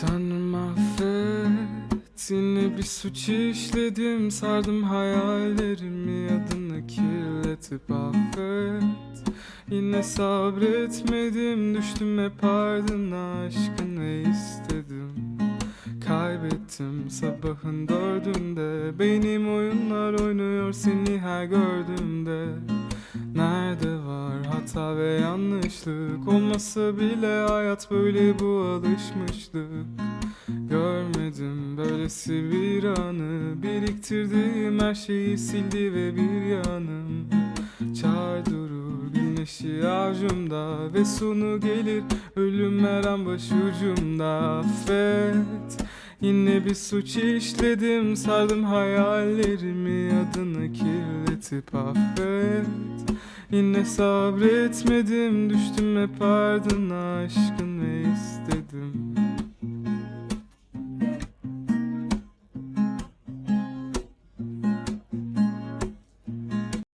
Tanrım affet Yine bir suç işledim. Sardım hayallerimi Adını kirletip affet. Yine sabretmedim Düştüm hep ardına Aşkını istedim. Kaybettim sabahın dördünde. Beynim oyunlar oynuyor seni her gördüğümde. Nerede hata ve yanlışlık Olmasa bile hayat böyle bu alışmışlık Görmedim böylesi bir anı. Biriktirdiğim her şeyi sildi ve bir yanım. Çay durur güneşi avcumda Ve sonu gelir ölüm her an başucumda. Affet Yine bir suç işledim Sardım hayallerimi Adını kirletip affet. Yine sabretmedim Düştüm hep ardına Aşkını istedim